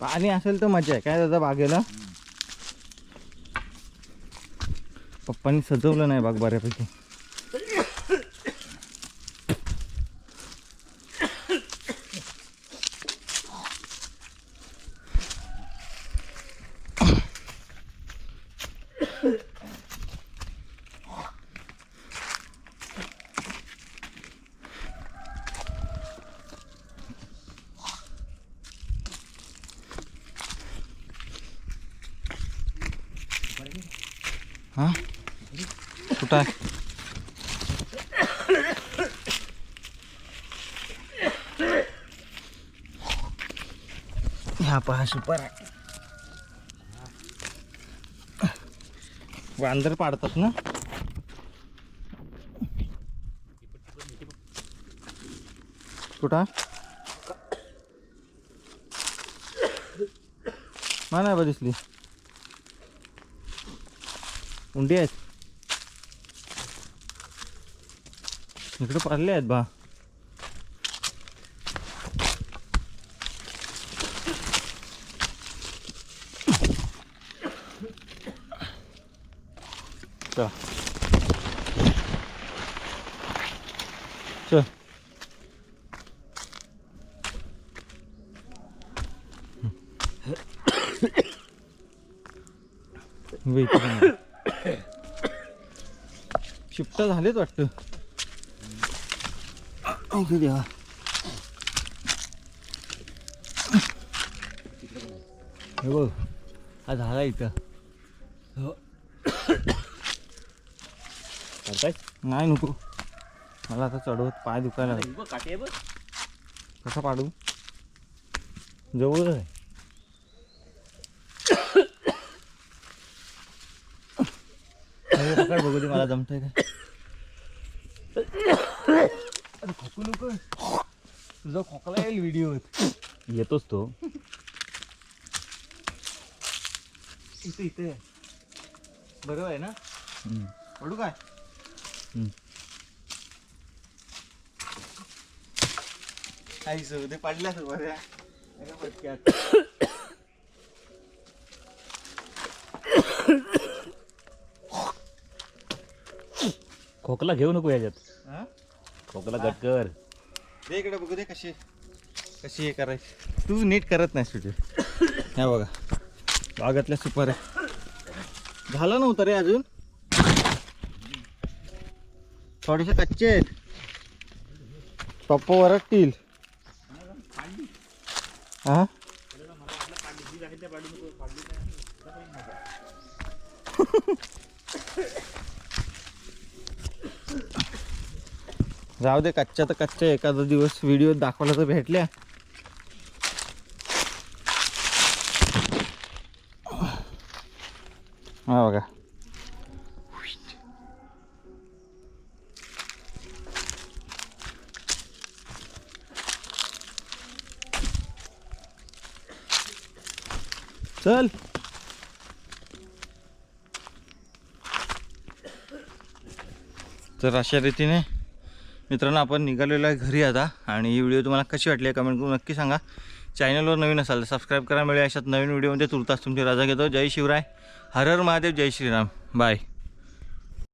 पाणी असेल तर मजा आहे. काय दादा बागेला? पप्पांनी सजवलं नाही बाग बऱ्यापैकी. हा? कुठं आहे? हा पहा सुपर आहे वांदर पाडतात ना? कुठं मला नाही बा दिसली उंडी आहेत इकडे पडले आहेत बा चला चल वेट शिफ्ट झालेच वाटतं. द्या हे बघ हा झाला इथं. करताय? नाही नको. मला आता चढवत पाय दुखायला कसा पाडू? जवळ आहे. पकड बघू दे मला जमतंय काय अरे खोकू नको. तुझा खोकला येईल व्हिडिओ येतोच तो. इथे इथे. बरोबर आहे ना? पडू काय? आई सौदे पडल्यास बऱ्या अरे पटक्यात खोकला घेऊ नको याच्यात. हा? खोकला गट कर. दे इकडे बघू दे कशी कशी हे करायची. तू नीट करत नाही सुटे ह्या बघा बागातल्या सुपर आहे झालं नव्हतं रे अजून? थोडेसे कच्चे आहेत. पप्पा वरटतील हा? जाऊ दे कच्च्या तर कच्च्या एखादा दिवस व्हिडिओ दाखवला तर भेटल्या. हा बघा. चल. तर अशा रीतीने मित्रांनो आपण निघालेलो आहे घरी आता आणि ही व्हिडिओ तुम्हाला कशी वाटली आहे कमेंट करून नक्की सांगा. चॅनलवर नवीन असाल तर सबस्क्राईब करा. मिळेल अशात नवीन व्हिडिओमध्ये तुर्तास तुमची राजा घेतो. जय शिवराय. हर हर महादेव जय श्रीराम. बाय